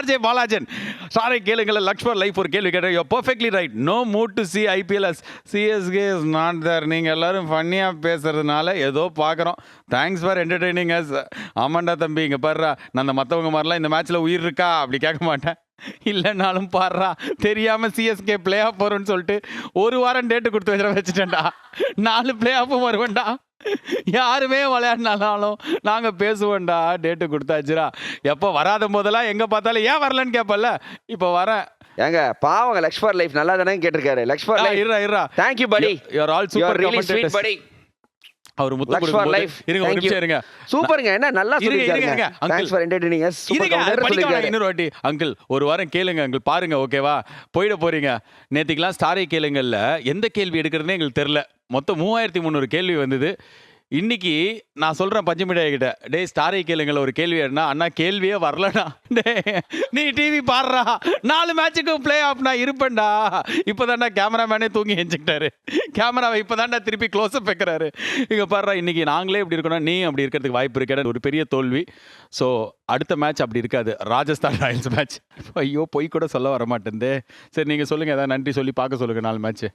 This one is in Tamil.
ஆர்ஜே பாலாஜன். சாரை கேளுங்கள. லக்ஷ்மர் லைஃப் ஒரு கேள்வி கேட்டேன். Yo perfectly right no mood to see IPLs CSK is not there நீங்கள் எல்லாரும் ஃபன்னியாக பேசுறதுனால ஏதோ பார்க்குறோம் தேங்க்ஸ் ஃபார் என்டர்டெய்னிங் அஸ் ஆமாண்டா தம்பி இங்கே பாடுறா நான் அந்த மற்றவங்க மாதிரிலாம் இந்த மேட்ச்சில் உயிர் இருக்கா? அப்படி கேட்க மாட்டேன். இல்லைனாலும் பாடுறா தெரியாமல் சிஎஸ்கே பிளே ஆஃப் வரும்னு சொல்லிட்டு ஒரு வாரம் டேட்டு கொடுத்து வச்சுட்டேன்டா. நாலு பிளே ஆஃபும் வருவேன்டா. யாருமே விளையாடினாலும் நாங்கள் பேசுவோம்டா டேட்டு கொடுத்தாச்சுடா. எப்போ வராத போதெல்லாம் எங்கே பார்த்தாலும் ஏன் வரலன்னு கேட்பல்ல இப்போ வரேன். ஏங்க பாவங்க லக்ஷ்மர் லைஃப் நல்லா தானே கேட்டிருக்காரு லக்ஷ்மர் லைஃப் இருறா இருறா thank you buddy you are all you super are buddy அவர் முத்து லக்ஷ்மர் கொடுக்கும்போது இருங்க ஒரு நிமிஷம் இருங்க. சூப்பருங்க. என்ன நல்லா சொல்லிருக்காங்க. Thanks for entertaining us super counter சொல்லிருக்காரு இன்னொரு வாட்டி. அங்கிள் ஒரு வாரம் கேளுங்க அங்கிள் பாருங்க ஓகேவா போயிட போறீங்க. நேத்திக்கெல்லாம் ஸ்டாரை கேளுங்கல்ல எந்த கேள்வி எடுக்கிறதுனே எங்களுக்கு தெரில மொத்தம் மூவாயிரத்தி முந்நூறு கேள்வி வந்தது. இன்னைக்கு நான் சொல்கிறேன் பஞ்சமிடாய கிட்ட டேய் ஸ்டாரை கேளுங்கள ஒரு கேள்வி என்ன அண்ணா கேள்வியே வரலண்ணா. டே நீ டிவி பாடுறா நாலு மேட்சுக்கு ப்ளே நான் இருப்பேன்டா. இப்போதான்டா கேமராமேனே தூங்கி எஞ்சிக்கிட்டாரு கேமராவை இப்போதான்டா திருப்பி க்ளோஸ்அப் வைக்கிறாரு. இங்கே பாடுறா இன்றைக்கி நாங்களே இப்படி இருக்கணும் நீ அப்படி இருக்கிறதுக்கு வாய்ப்பு இருக்கேன்னு ஒரு பெரிய தோல்வி. ஸோ அடுத்த மேட்ச் அப்படி இருக்காது. ராஜஸ்தான் ராயல்ஸ் மேட்ச் ஐயோ பொய் கூட சொல்ல வர மாட்டேந்தே. சரி நீங்கள் சொல்லுங்கள் ஏதாவது நன்றி சொல்லி பார்க்க சொல்லுங்கள் நாலு மேட்ச்சு